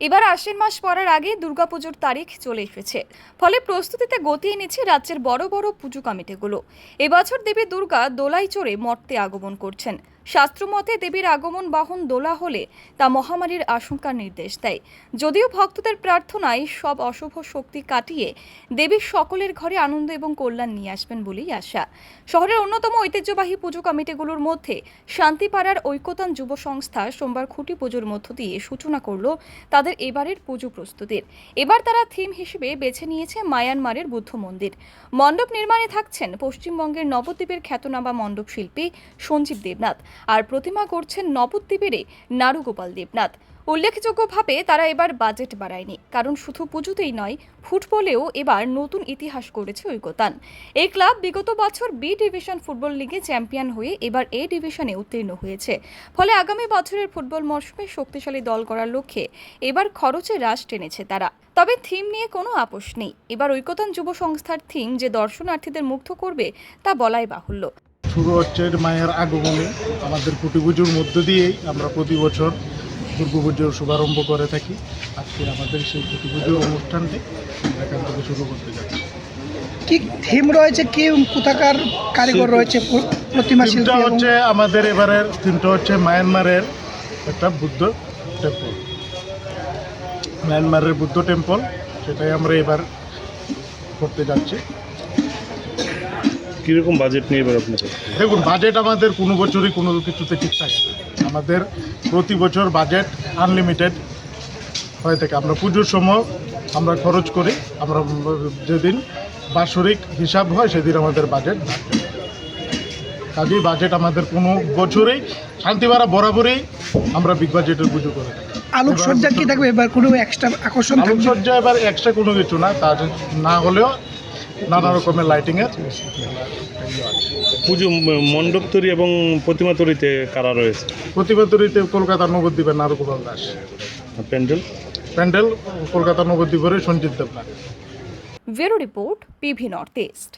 এবার আশ্বিন মাস পড়ার আগে দুর্গাপুজোর তারিখ চলে এসেছে। ফলে প্রস্তুতিতে গতি এনেছে রাজ্যের বড় বড় পুজো কমিটিগুলো। এবছর দেবী দুর্গা দোলাই চড়ে মর্তে আগমন করছেন। শাস্ত্রমতে দেবীর আগমন বাহন দোলা হলে তা মহামারীর আশঙ্কার নির্দেশ দেয়। যদিও ভক্তদের প্রার্থনায় সব অশুভ শক্তি কাটিয়ে দেবী সকলের ঘরে আনন্দ এবং কল্যাণ নিয়ে আসবেন বলেই আশা। শহরের অন্যতম ঐতিহ্যবাহী পুজো কমিটিগুলোর মধ্যে শান্তিপাড়ার ঐক্যতান যুব সংস্থা সোমবার খুঁটি পুজোর মধ্য দিয়ে সূচনা করল তাদের এবারের পুজো প্রস্তুতির। এবার তারা থিম হিসেবে বেছে নিয়েছে মায়ানমারের বুদ্ধ মন্দির। মণ্ডপ নির্মাণে থাকছেন পশ্চিমবঙ্গের নবদ্বীপের খ্যাতনামা মণ্ডপ শিল্পী সঞ্জীব দেবনাথ। আর প্রতিমা করছেন নবদ্বীপেরই নারুগোপাল দেবনাথ। উল্লেখযোগ্যভাবে তারা এবার বাজেট বাড়ায়নি, কারণ শুধু পুজোতেই নয়, ফুটবলেও এবার নতুন ইতিহাস করেছে ঐকতান। এই ক্লাব বিগত বছর বি ডিভিশন ফুটবল লিগে চ্যাম্পিয়ন হয়ে এবার এ ডিভিশনে উত্তীর্ণ হয়েছে। ফলে আগামী বছরের ফুটবল মরশুমে শক্তিশালী দল করার লক্ষ্যে এবার খরচে হ্রাস টেনেছে তারা। তবে থিম নিয়ে কোনো আপোষ নেই। এবার ঐকতান যুব সংস্থার থিম যে দর্শনার্থীদের মুগ্ধ করবে, তা বলাই বাহুল্য। শুরু হচ্ছে মায়ের আগমনে। আমাদের কুটি পুজোর মধ্য দিয়েই আমরা প্রতি বছর দুর্গা পুজোর শুভারম্ভ করে থাকি। আজকে আমাদের সেই কুটি পুজোর অনুষ্ঠানটি এখান থেকে শুরু করতে যাচ্ছি। কি থিম রয়েছে? কি কোথাকার কারিগর রয়েছে? প্র- প্রতিমা শিল্পী হচ্ছে আমাদের এবারের থিমটা হচ্ছে মায়ানমারের একটা বুদ্ধ টেম্পল মায়ানমারের বুদ্ধ টেম্পল সেটাই আমরা এবার করতে যাচ্ছি। কীরকম বাজেট নিয়ে এবার আপনাদের দেখুন বাজেট আমাদের কোনো বছরই কোনো কিছুতে ঠিক থাকে না। আমাদের প্রতি বছর বাজেট আনলিমিটেড হয়ে থাকে। আমরা পুজোর সময় আমরা খরচ করি আমরা যেদিন বাৎসরিক হিসাব হয় সেদিন আমাদের বাজেট থাকে কাজেই বাজেট আমাদের কোনো বছরেই শান্তিবাড়া বরাবরই আমরা বিগ বাজেটের পুজো করে থাকি। আলোকসজ্জা কি থাকবে? এবার কোনো এক্সট্রা আকর্ষণ আলোকসজ্জা এবার এক্সট্রা কোনো কিছু না তা না হলেও নানা রকমের লাইটিংয়ের পুজো মণ্ডপ তৈরি এবং প্রতিমা তৈরিতে কারা রয়েছে? প্রতিমা তৈরিতে কলকাতা নবদ্বীপের নারুগোপাল দাস। প্যান্ডেল? প্যান্ডেল কলকাতার নবদ্বীপের Sanjit Debnath. Bureau report PV north east.